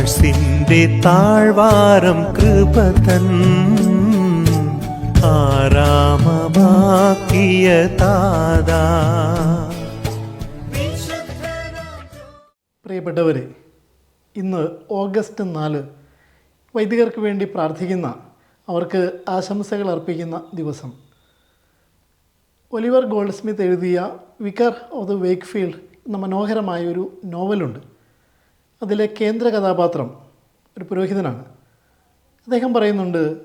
താഴ്സിന്റെ താഴ്വാരം കൃപതൻ ആരാമമാക്കിയ താതാ. പ്രിയപ്പെട്ടവരെ ഇന്ന് ഓഗസ്റ്റ് നാല് വൈദികർക്ക് വേണ്ടി പ്രാർത്ഥിക്കുന്ന അവർക്ക് ആശംസകൾ അർപ്പിക്കുന്ന ദിവസം. ഒലിവർ ഗോൾഡ് സ്മിത്ത് എഴുതിയ വിക്കർ ഓഫ് ദ വേക്ക്ഫീൽഡ് എന്ന മനോഹരമായ ഒരു നോവലുണ്ട്. അതിലെ കേന്ദ്ര കഥാപാത്രം ഒരു പുരോഹിതനാണ്. അദ്ദേഹം പറയുന്നുണ്ട്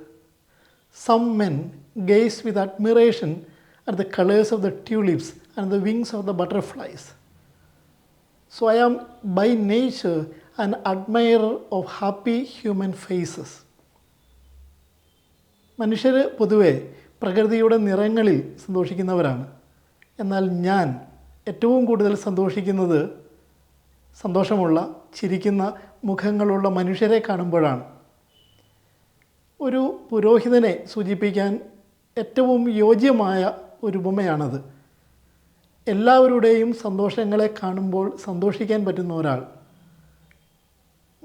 some men gaze with admiration at the colours of the tulips and the wings of the butterflies so I am by nature and admirer of happy human faces മനുഷ്യർ പൊതുവെ പ്രകൃതിയുടെ നിറങ്ങളിൽ സന്തോഷിക്കുന്നവരാണ്. എന്നാൽ ഞാൻ ഏറ്റവും കൂടുതൽ സന്തോഷിക്കുന്നത് സന്തോഷമുള്ള ചിരിക്കുന്ന മുഖങ്ങളുള്ള മനുഷ്യരെ കാണുമ്പോഴാണ്. ഒരു പുരോഹിതനെ സൂചിപ്പിക്കാൻ ഏറ്റവും യോജ്യമായ ഒരു ഉപമയാണത്. എല്ലാവരുടെയും സന്തോഷങ്ങളെ കാണുമ്പോൾ സന്തോഷിക്കാൻ പറ്റുന്ന ഒരാൾ.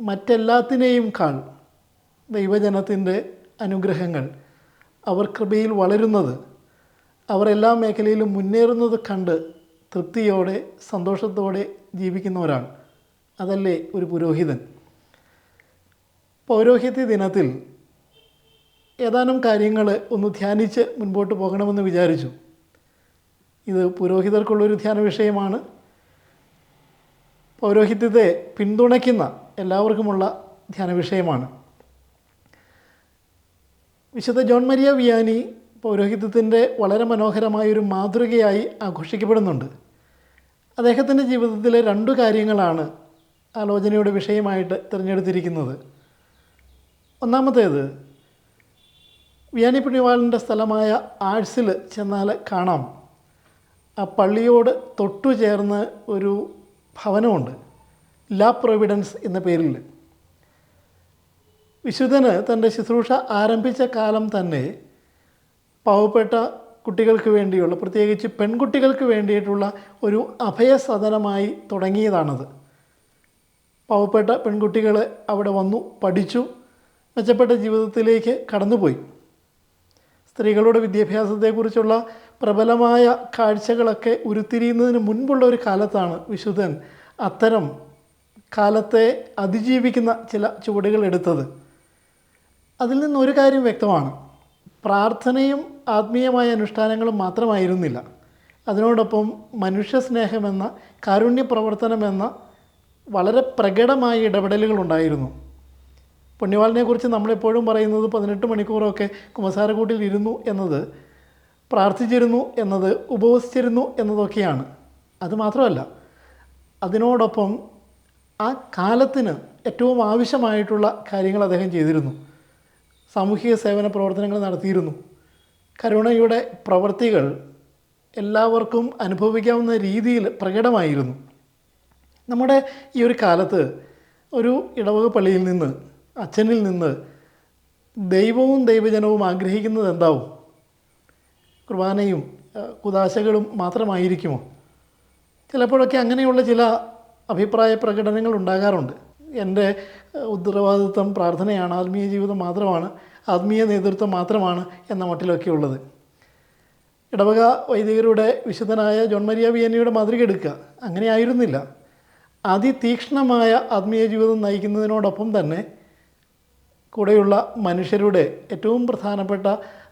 മറ്റെല്ലാത്തിനെയും കാൾ. ദൈവജനത്തിന്റെ അനുഗ്രഹങ്ങൾ. അവർ കൃപയിൽ വളരുന്നത്. അവർ എല്ലാ മേഖലയിലും മുന്നേറുന്നത് കണ്ട് തൃപ്തിയോടെ സന്തോഷത്തോടെ ജീവിക്കുന്ന ഒരാൾ അതല്ലേ ഒരു പുരോഹിതൻ? പൗരോഹിത്യ ദിനത്തിൽ ഏതാനും കാര്യങ്ങൾ ഒന്ന് ധ്യാനിച്ച് മുൻപോട്ട് പോകണമെന്ന് വിചാരിച്ചു. ഇത് പുരോഹിതർക്കുള്ളൊരു ധ്യാന വിഷയമാണ്. പൗരോഹിത്യത്തെ പിന്തുണയ്ക്കുന്ന എല്ലാവർക്കുമുള്ള ധ്യാന വിഷയമാണ്. വിശുദ്ധ ജോൺ മരിയ വിയാനി പൗരോഹിത്യത്തിന്റെ വളരെ മനോഹരമായൊരു മാതൃകയായി ആഘോഷിക്കപ്പെടുന്നുണ്ട്. അദ്ദേഹത്തിന്റെ ജീവിതത്തിലെ രണ്ടു കാര്യങ്ങളാണ് ആലോചനയുടെ വിഷയമായിട്ട് തിരഞ്ഞെടുത്തിരിക്കുന്നത്. ഒന്നാമത്തേത് വിയാനി പുണ്യവാളിന്റെ സ്ഥലമായ ആഴ്സിൽ ചെന്നാൽ കാണാം. ആ പള്ളിയോട് തൊട്ടു ചേർന്ന് ഒരു ഭവനമുണ്ട് ലാ പ്രൊവിഡൻസ് എന്ന പേരിൽ. വിശുദ്ധന് തന്റെ ശുശ്രൂഷ ആരംഭിച്ച കാലം തന്നെ പാവപ്പെട്ട കുട്ടികൾക്ക് വേണ്ടിയുള്ള പ്രത്യേകിച്ച് പെൺകുട്ടികൾക്ക് വേണ്ടിയിട്ടുള്ള ഒരു അഭയസദനമായി തുടങ്ങിയതാണത്. പാവപ്പെട്ട പെൺകുട്ടികൾ അവിടെ വന്നു പഠിച്ചു മെച്ചപ്പെട്ട ജീവിതത്തിലേക്ക് കടന്നുപോയി. സ്ത്രീകളുടെ വിദ്യാഭ്യാസത്തെക്കുറിച്ചുള്ള പ്രബലമായ കാഴ്ചകളൊക്കെ ഉരുത്തിരിയുന്നതിന് മുൻപുള്ള ഒരു കാലത്താണ് വിശുദ്ധൻ അത്തരം കാലത്തെ അതിജീവിക്കുന്ന ചില ചുവടുകൾ എടുത്തത്. അതിൽ നിന്നൊരു കാര്യം വ്യക്തമാണ്. പ്രാർത്ഥനയും ആത്മീയമായ അനുഷ്ഠാനങ്ങളും മാത്രമായിരുന്നില്ല. അതിനോടൊപ്പം മനുഷ്യസ്നേഹമെന്ന കാരുണ്യ പ്രവർത്തനമെന്ന വളരെ പ്രകടമായ ഇടപെടലുകൾ ഉണ്ടായിരുന്നു. പുണ്യവാളിനെക്കുറിച്ച് നമ്മളെപ്പോഴും പറയുന്നത് പതിനെട്ട് മണിക്കൂറൊക്കെ കുമസാരക്കൂട്ടിൽ ഇരുന്നു എന്നത് പ്രാർത്ഥിച്ചിരുന്നു എന്നത് ഉപവസിച്ചിരുന്നു എന്നതൊക്കെയാണ്. അതുമാത്രമല്ല അതിനോടൊപ്പം ആ കാലത്തിന് ഏറ്റവും ആവശ്യമായിട്ടുള്ള കാര്യങ്ങൾ അദ്ദേഹം ചെയ്തിരുന്നു. സാമൂഹിക സേവന പ്രവർത്തനങ്ങൾ നടത്തിയിരുന്നു. കരുണയുടെ പ്രവൃത്തികൾ എല്ലാവർക്കും അനുഭവിക്കാവുന്ന രീതിയിൽ പ്രകടമായിരുന്നു. നമ്മുടെ ഈ ഒരു കാലത്ത് ഒരു ഇടവക പള്ളിയിൽ നിന്ന് അച്ഛനിൽ നിന്ന് ദൈവവും ദൈവജനവും ആഗ്രഹിക്കുന്നത് എന്താവും? കുർബാനയും കുദാശകളും മാത്രമായിരിക്കുമോ? ചിലപ്പോഴൊക്കെ അങ്ങനെയുള്ള ചില അഭിപ്രായ പ്രകടനങ്ങൾ ഉണ്ടാകാറുണ്ട്. എന്റെ ഉത്തരവാദിത്വം പ്രാർത്ഥനയാണ് ആത്മീയ ജീവിതം മാത്രമാണ്. ആത്മീയ നേതൃത്വം മാത്രമാണ് എന്ന മട്ടിലൊക്കെ ഉള്ളത്. ഇടവക വൈദികരുടെ വിശുദ്ധനായ ജോൺ മരിയ വിയന്നയുടെ മാതൃക എടുക്കുക. അങ്ങനെ ആയിരുന്നില്ല. അതിതീക്ഷ്ണമായ ആത്മീയ ജീവിതം നയിക്കുന്നതിനോടൊപ്പം തന്നെ കൂടെയുള്ള മനുഷ്യരുടെ ഏറ്റവും പ്രധാനപ്പെട്ട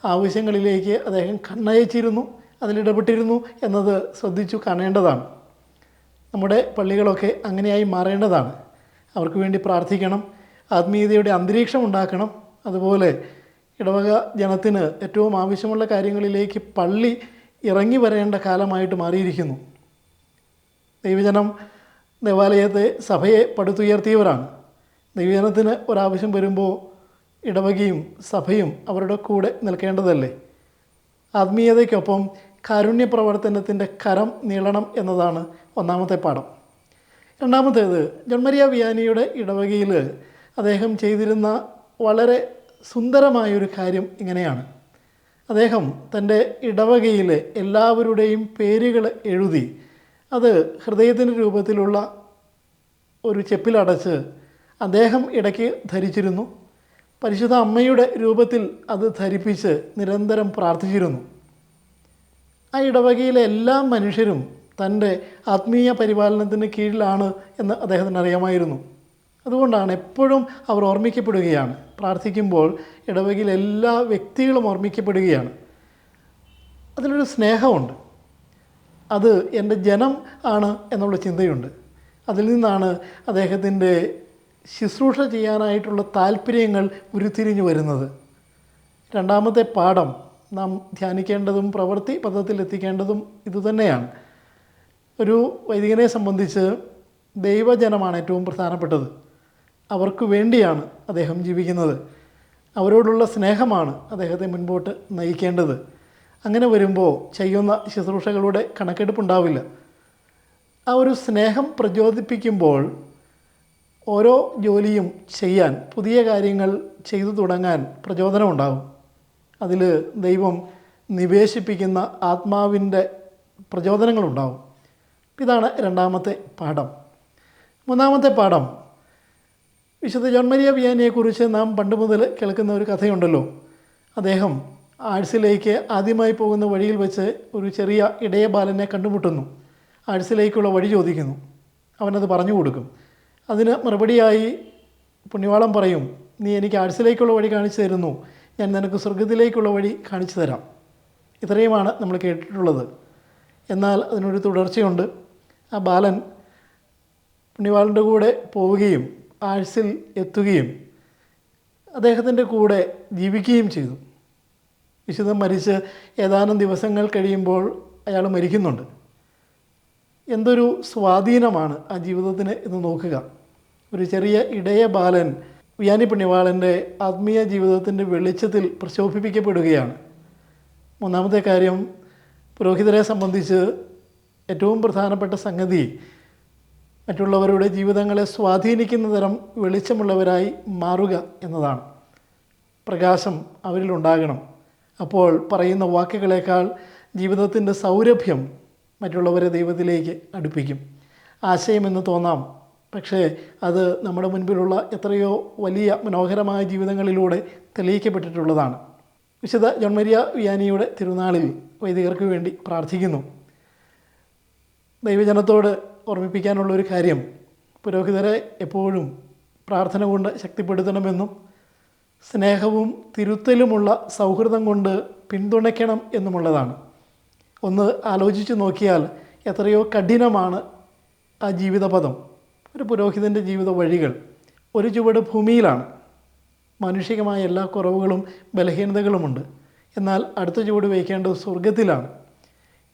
ആവശ്യങ്ങളിലേക്ക് അദ്ദേഹം കണ്ണയച്ചിരുന്നു അതിലിടപെട്ടിരുന്നു എന്നത് ശ്രദ്ധിച്ചു കാണേണ്ടതാണ്. നമ്മുടെ പള്ളികളൊക്കെ അങ്ങനെയായി മാറേണ്ടതാണ്. അവർക്ക് വേണ്ടി പ്രാർത്ഥിക്കണം ആത്മീയതയുടെ അന്തരീക്ഷം ഉണ്ടാക്കണം അതുപോലെ ഇടവക ജനത്തിന് ഏറ്റവും ആവശ്യമുള്ള കാര്യങ്ങളിലേക്ക് പള്ളി ഇറങ്ങി വരേണ്ട കാലമായിട്ട് മാറിയിരിക്കുന്നു. ദൈവജനം ദേവാലയത്തെ സഭയെ പടുത്തുയർത്തിയവരാണ്. ദൈവജനത്തിന് ഒരാവശ്യം വരുമ്പോൾ ഇടവകയും സഭയും അവരുടെ കൂടെ നിൽക്കേണ്ടതല്ലേ? ആത്മീയതയ്ക്കൊപ്പം കാരുണ്യ പ്രവർത്തനത്തിന്റെ കരം നീളണം എന്നതാണ് ഒന്നാമത്തെ പാഠം. രണ്ടാമത്തേത് ജോൺമരിയ വിയാനിയുടെ ഇടവകയിൽ അദ്ദേഹം ചെയ്തിരുന്ന വളരെ സുന്ദരമായൊരു കാര്യം ഇങ്ങനെയാണ്. അദ്ദേഹം തന്റെ ഇടവകയിലെ എല്ലാവരുടെയും പേരുകൾ എഴുതി അത് ഹൃദയത്തിന്റെ രൂപത്തിലുള്ള ഒരു ചെപ്പിലടച്ച് അദ്ദേഹം ഇടയ്ക്ക് ധരിച്ചിരുന്നു. പരിശുദ്ധ അമ്മയുടെ രൂപത്തിൽ അത് ധരിപ്പിച്ച് നിരന്തരം പ്രാർത്ഥിച്ചിരുന്നു. ആ ഇടവകയിലെ എല്ലാ മനുഷ്യരും തന്റെ ആത്മീയ പരിപാലനത്തിന് കീഴിലാണ് എന്ന് അദ്ദേഹത്തിന് അറിയാമായിരുന്നു. അതുകൊണ്ടാണ് എപ്പോഴും അവർ ഓർമ്മിക്കപ്പെടുകയാണ്. പ്രാർത്ഥിക്കുമ്പോൾ ഇടവകയിൽ എല്ലാ വ്യക്തികളും ഓർമ്മിക്കപ്പെടുകയാണ്. അതിലൊരു സ്നേഹമുണ്ട്. അത് എന്റെ ജനം ആണ് എന്നുള്ള ചിന്തയുണ്ട്. അതിൽ നിന്നാണ് അദ്ദേഹത്തിന്റെ ശുശ്രൂഷ ചെയ്യാനായിട്ടുള്ള താല്പര്യങ്ങൾ ഉരുത്തിരിഞ്ഞു വരുന്നത്. രണ്ടാമത്തെ പാഠം നാം ധ്യാനിക്കേണ്ടതും പ്രവൃത്തി പദത്തിൽ എത്തിക്കേണ്ടതും ഇതുതന്നെയാണ് ഒരു വൈദികനെ സംബന്ധിച്ച് ദൈവജനമാണ് ഏറ്റവും പ്രധാനപ്പെട്ടത്. അവർക്ക് വേണ്ടിയാണ് അദ്ദേഹം ജീവിക്കുന്നത്. അവരോടുള്ള സ്നേഹമാണ് അദ്ദേഹത്തെ മുൻപോട്ട് നയിക്കേണ്ടത്. അങ്ങനെ വരുമ്പോൾ ചെയ്യുന്ന ശുശ്രൂഷകളുടെ കണക്കെടുപ്പുണ്ടാവില്ല. ആ ഒരു സ്നേഹം പ്രചോദിപ്പിക്കുമ്പോൾ ഓരോ ജോലിയും ചെയ്യാൻ പുതിയ കാര്യങ്ങൾ ചെയ്തു തുടങ്ങാൻ പ്രചോദനമുണ്ടാകും അതിൽ ദൈവം നിവേശിപ്പിക്കുന്ന ആത്മാവിന്റെ പ്രചോദനങ്ങളുണ്ടാവും. ഇതാണ് രണ്ടാമത്തെ പാഠം. മൂന്നാമത്തെ പാഠം വിശുദ്ധ ജോൺമരിയ വിയാനിയെക്കുറിച്ച് നാം പണ്ട് മുതൽ കേൾക്കുന്ന ഒരു കഥയുണ്ടല്ലോ. അദ്ദേഹം ആഴ്സിലേക്ക് ആദ്യമായി പോകുന്ന വഴിയിൽ വെച്ച് ഒരു ചെറിയ ഇടയ ബാലനെ കണ്ടുമുട്ടുന്നു. ആഴ്സിലേക്കുള്ള വഴി ചോദിക്കുന്നു. അവനത് പറഞ്ഞു കൊടുക്കും. അതിന് മറുപടിയായി പുണ്യവാളം പറയും നീ എനിക്ക് ആഴ്സിലേക്കുള്ള വഴി കാണിച്ചു തരുന്നു. ഞാൻ നിനക്ക് സ്വർഗത്തിലേക്കുള്ള വഴി കാണിച്ചു തരാം. ഇത്രയുമാണ് നമ്മൾ കേട്ടിട്ടുള്ളത്. എന്നാൽ അതിനൊരു തുടർച്ചയുണ്ട്. ആ ബാലൻ പുണ്യവാളന്റെ കൂടെ പോവുകയും ആഴ്സിൽ എത്തുകയും അദ്ദേഹത്തിന്റെ കൂടെ ജീവിക്കുകയും ചെയ്തു. വിശുദ്ധ മരിച്ച് ഏതാനും ദിവസങ്ങൾ കഴിയുമ്പോൾ അയാൾ മരിക്കുന്നുണ്ട്. എന്തൊരു സ്വാധീനമാണ് ആ ജീവിതത്തിന് എന്ന് നോക്കുക. ഒരു ചെറിയ ഇടയ ബാലൻ വിയാനി പുണ്യവാളന്റെ ആത്മീയ ജീവിതത്തിന്റെ വെളിച്ചത്തിൽ പ്രശോഭിപ്പിക്കപ്പെടുകയാണ്. മൂന്നാമത്തെ കാര്യം പുരോഹിതരെ സംബന്ധിച്ച് ഏറ്റവും പ്രധാനപ്പെട്ട സംഗതി മറ്റുള്ളവരുടെ ജീവിതങ്ങളെ സ്വാധീനിക്കുന്ന തരം വെളിച്ചമുള്ളവരായി മാറുക എന്നതാണ്. പ്രകാശം അവരിലുണ്ടാകണം. അപ്പോൾ പറയുന്ന വാക്കുകളേക്കാൾ ജീവിതത്തിന്റെ സൗരഭ്യം മറ്റുള്ളവരെ ദൈവത്തിലേക്ക് അടുപ്പിക്കും. ആശയമെന്ന് തോന്നാം. പക്ഷേ അത് നമ്മുടെ മുൻപിലുള്ള എത്രയോ വലിയ മനോഹരമായ ജീവിതങ്ങളിലൂടെ തെളിയിക്കപ്പെട്ടിട്ടുള്ളതാണ്. വിശുദ്ധ ജോൺമരിയ വിയാനിയുടെ തിരുനാളിൽ വൈദികർക്ക് വേണ്ടി പ്രാർത്ഥിക്കുന്നു. ദൈവജനത്തോട് ഓർമ്മിപ്പിക്കാനുള്ള ഒരു കാര്യം. പുരോഹിതരെ എപ്പോഴും പ്രാർത്ഥന കൊണ്ട് ശക്തിപ്പെടുത്തണമെന്നും സ്നേഹവും തിരുത്തലുമുള്ള സൗഹൃദം കൊണ്ട് പിന്തുണയ്ക്കണം എന്നുമുള്ളതാണ്. ഒന്ന് ആലോചിച്ച് നോക്കിയാൽ എത്രയോ കഠിനമാണ് ആ ജീവിതപദം ഒരു പുരോഹിതന്റെ ജീവിത വഴികൾ ഒരു ചുവട് ഭൂമിയിലാണ്. മാനുഷികമായ എല്ലാ കുറവുകളും ബലഹീനതകളുമുണ്ട്. എന്നാൽ അടുത്ത ചുവട് വയ്ക്കേണ്ടത് സ്വർഗത്തിലാണ്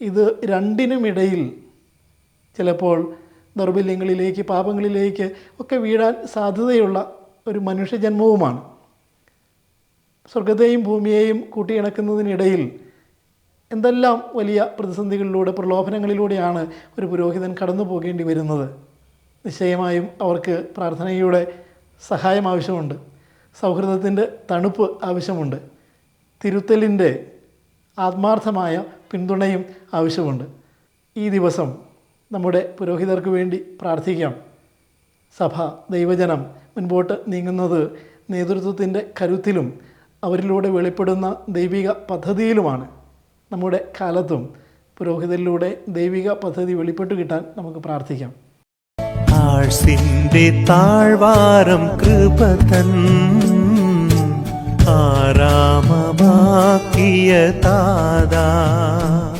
ഇത് രണ്ടിനുമിടയിൽ ചിലപ്പോൾ ദൗർബല്യങ്ങളിലേക്ക് പാപങ്ങളിലേക്ക് ഒക്കെ വീഴാൻ സാധ്യതയുള്ള ഒരു മനുഷ്യജന്മവുമാണ്. സ്വർഗത്തെയും ഭൂമിയെയും കൂട്ടിയിണക്കുന്നതിനിടയിൽ എന്തെല്ലാം വലിയ പ്രതിസന്ധികളിലൂടെ പ്രലോഭനങ്ങളിലൂടെയാണ് ഒരു പുരോഹിതൻ കടന്നു പോകേണ്ടി വരുന്നത്? നിശ്ചയമായും അവർക്ക് പ്രാർത്ഥനയുടെ സഹായം ആവശ്യമുണ്ട്. സൗഹൃദത്തിന്റെ തണുപ്പ് ആവശ്യമുണ്ട്. തിരുത്തലിന്റെ ആത്മാർത്ഥമായ പിന്തുണയും ആവശ്യമുണ്ട്. ഈ ദിവസം നമ്മുടെ പുരോഹിതർക്ക് വേണ്ടി പ്രാർത്ഥിക്കാം. സഭ ദൈവജനം മുൻപോട്ട് നീങ്ങുന്നത് നേതൃത്വത്തിന്റെ കരുത്തിലും അവരിലൂടെ വെളിപ്പെടുന്ന ദൈവിക പദ്ധതിയിലുമാണ്. നമ്മുടെ കാലത്തും പുരോഹിതരിലൂടെ ദൈവിക പദ്ധതി വെളിപ്പെട്ട് കിട്ടാൻ നമുക്ക് പ്രാർത്ഥിക്കാം. ആഴ്സിന്റെ താഴ്വാരം കൃപതൻ ആരാമമാക്കിയ താതാ.